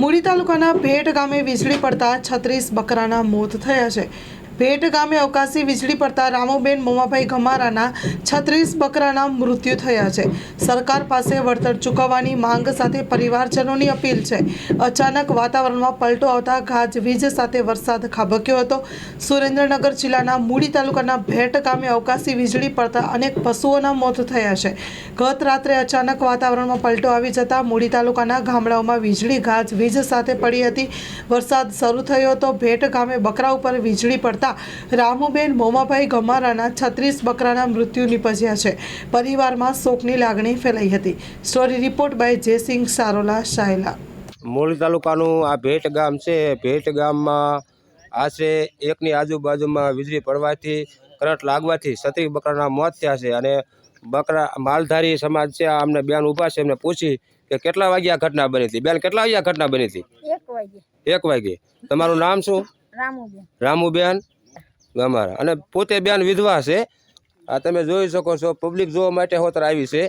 મૂડી તાલુકાના ભેટ ગામે વીજળી પડતા છત્રીસ બકરાના મોત થયા છે. ભેટ ગામે અવકાશી વીજળી પડતા રામુબેન મોમાભાઈ ગમારાના છત્રીસ બકરાના મૃત્યુ થયા છે. સરકાર પાસે વળતર ચૂકવવાની માંગ સાથે પરિવારજનોની અપીલ છે. અચાનક વાતાવરણમાં પલટો આવતા ગાજવીજ સાથે વરસાદ ખાબક્યો હતો. સુરેન્દ્રનગર જિલ્લાના મૂડી તાલુકાના ભેટ ગામે અવકાશી વીજળી પડતા અનેક પશુઓના મોત થયા છે. ગત રાત્રે અચાનક વાતાવરણમાં પલટો આવી જતા મૂડી તાલુકાના ગામડાઓમાં વીજળી ગાજવીજ સાથે પડી હતી. વરસાદ શરૂ થયો હતો ભેટ ગામે બકરા ઉપર વીજળી પડતા રામુબેન મોમાભાઈ ગમારાના છત્રીસ બકરાના મૃત્યુ નિપજ્યા છે. પરિવારમાં શોકની લાગણી ફેલાઈ હતી. Story report by Jaysinh Sarola Sayla. મૂળ તાલુકાનું આ ભેટ ગામ છે. ભેટ ગામમાં આશરે એકની આજુબાજુમાં વીજળી પડવાથી કરંટ લાગવાથી છત્રીસ બકરાના મોત થયા છે અને બકરા માલધારી સમાજ છે. અમને બેન ઊભા છે. એમને પૂછી કે કેટલા વાગ્યા આ ઘટના બની હતી? બેન કેટલા વાગ્યા આ ઘટના બની હતી? એક વાગે એક વાગે તમારું નામ શું? રામુબેન. રામુબેન? ગમારા અને પોતે બેન વિધવા છે. આ તમે જોઈ શકો છો પબ્લિક જોવા માટે હોતર આવી છે.